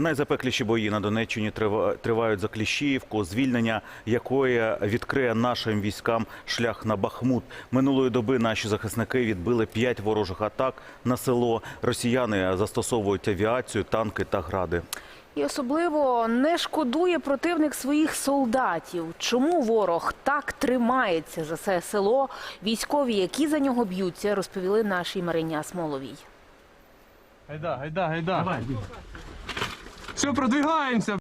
Найзапекліші бої на Донеччині трива- тривають за Кліщіївку, звільнення якої відкриє нашим військам шлях на Бахмут. Минулої доби наші захисники відбили п'ять ворожих атак на село. Росіяни застосовують авіацію, танки та гради. І особливо не шкодує противник своїх солдатів. Чому ворог так тримається за це село? Військові, які за нього б'ються, розповіли нашій Марині Асмоловій. Гайда, гайда, гайда. Давай. Все, продвигаємося.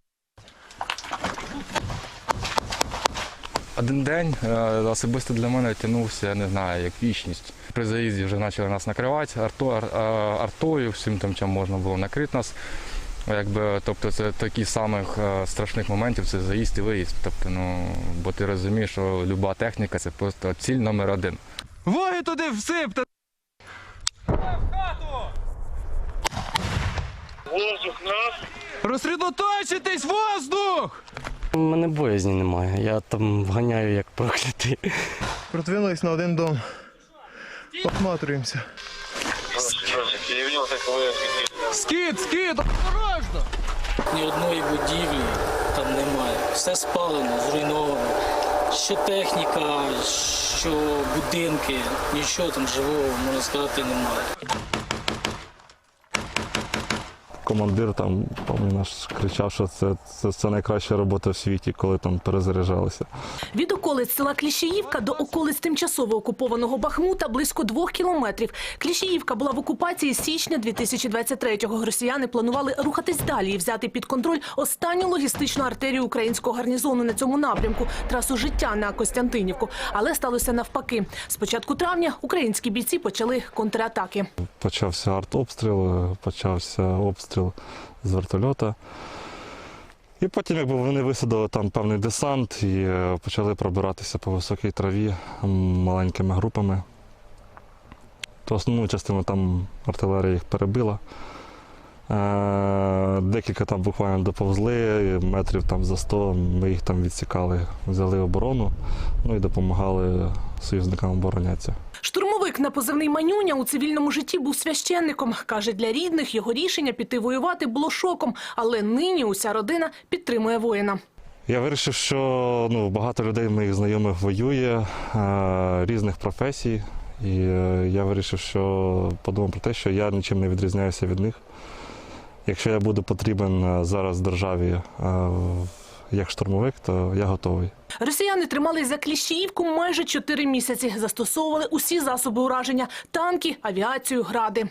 Один день е, особисто для мене тягнувся, я не знаю, як вічність. При заїзді вже почали нас накривати арто, ар- артою, всім тим, чим можна було накрити нас. Якби, тобто це такі самих е, страшних моментів це заїзд і виїзд. Тобто, ну, бо ти розумієш, що люба техніка це просто ціль номер один. Воги туди всипте. Розсредоточитись, воздух! У мене боязні немає. Я там вганяю як проклятий. Продвинулись на один дом. Осматриваємося. Скид, скид, осторожно! Ні одної будівлі там немає. Все спалено, зруйновано. Що техніка, що будинки, нічого там живого, можна сказати, немає. Командир там, пам'ятаю, наш кричав, що це, це, це найкраща робота в світі, коли там перезаряджалися. Від околиць села Кліщіївка до околиць тимчасово окупованого Бахмута близько двох кілометрів. Кліщіївка була в окупації з січня 2023-го. Росіяни планували рухатись далі і взяти під контроль останню логістичну артерію українського гарнізону на цьому напрямку трасу життя на Костянтинівку. Але сталося навпаки. З початку травня українські бійці почали контратаки. Почався артобстріл, почався обстріл з вертольота. І потім, якби вони висадили там певний десант і е, почали пробиратися по високій траві маленькими групами. То основну частину там артилерія їх перебила. Е, Декілька там буквально доповзли, метрів там за 100 ми їх там відсікали, взяли оборону, ну і допомагали союзникам оборонятися. На позивний Манюня у цивільному житті був священником. Каже, для рідних його рішення піти воювати було шоком, але нині уся родина підтримує воїна. Я вирішив, що ну, багато людей моїх знайомих воює е, різних професій. І е, я вирішив, що подумав про те, що я нічим не відрізняюся від них. Якщо я буду потрібен е, зараз державі як штурмовик, то я готовий. Росіяни тримались за Кліщіївку майже чотири місяці. Застосовували усі засоби ураження – танки, авіацію, гради.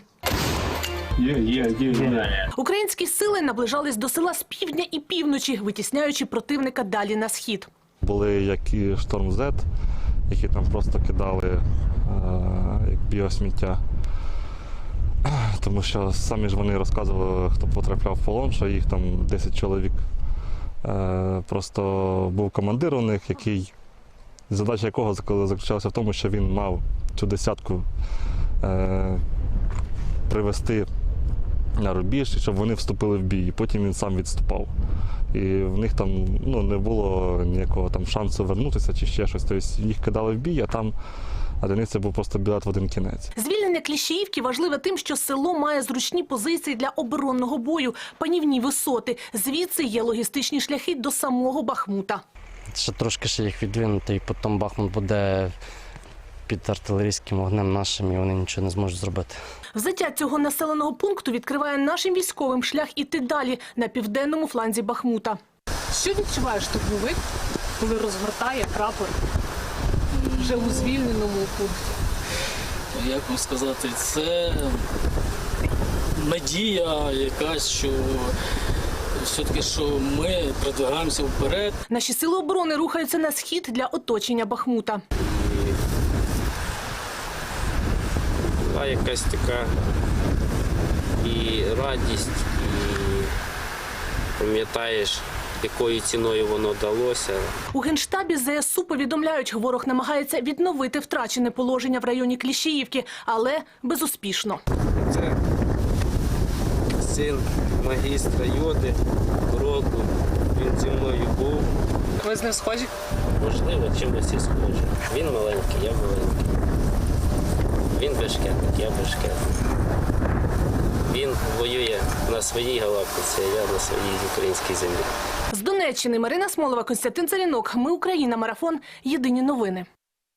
Українські сили наближались до села з півдня і півночі, витісняючи противника далі на схід. Були як і шторм Z, які там просто кидали е, як біосміття. Тому що самі ж вони розказували, хто потрапляв в полон, що їх там 10 чоловік. Е, просто був командир у них, який, задача якого заключалася в тому, що він мав цю десятку е, привести на рубіж, щоб вони вступили в бій. І потім він сам відступав. І в них там ну, не було ніякого там шансу вернутися чи ще щось. Тобто їх кидали в бій, а там а для них це був просто білет в один кінець. Звільнення Кліщіївки важливе тим, що село має зручні позиції для оборонного бою, панівні висоти. Звідси є логістичні шляхи до самого Бахмута. Ще трошки ще їх відвинути, і потім Бахмут буде під артилерійським вогнем нашим, і вони нічого не зможуть зробити. Взяття цього населеного пункту відкриває нашим військовим шлях іти далі на південному фланзі Бахмута. Що відчуваєш штурмовик, коли розгортає прапор вже у звільненому пункті? Як вам сказати, це надія якась, що все-таки що ми продвигаємося вперед. Наші сили оборони рухаються на схід для оточення Бахмута. була якась така і радість, і пам'ятаєш, якою ціною воно далося. У генштабі ЗСУ повідомляють, ворог намагається відновити втрачене положення в районі Кліщіївки, але безуспішно. Це син магістра Йоди, року. Він зі мною був. Ви з ним схожі? Можливо, чимось і схожий. Він маленький, я маленький. Він бешкетник, я бешкетник. Він воює на своїй галактиці, а я на своїй українській землі. З Донеччини Марина Смолова, Константин Царінок. Ми Україна. Марафон. Єдині новини.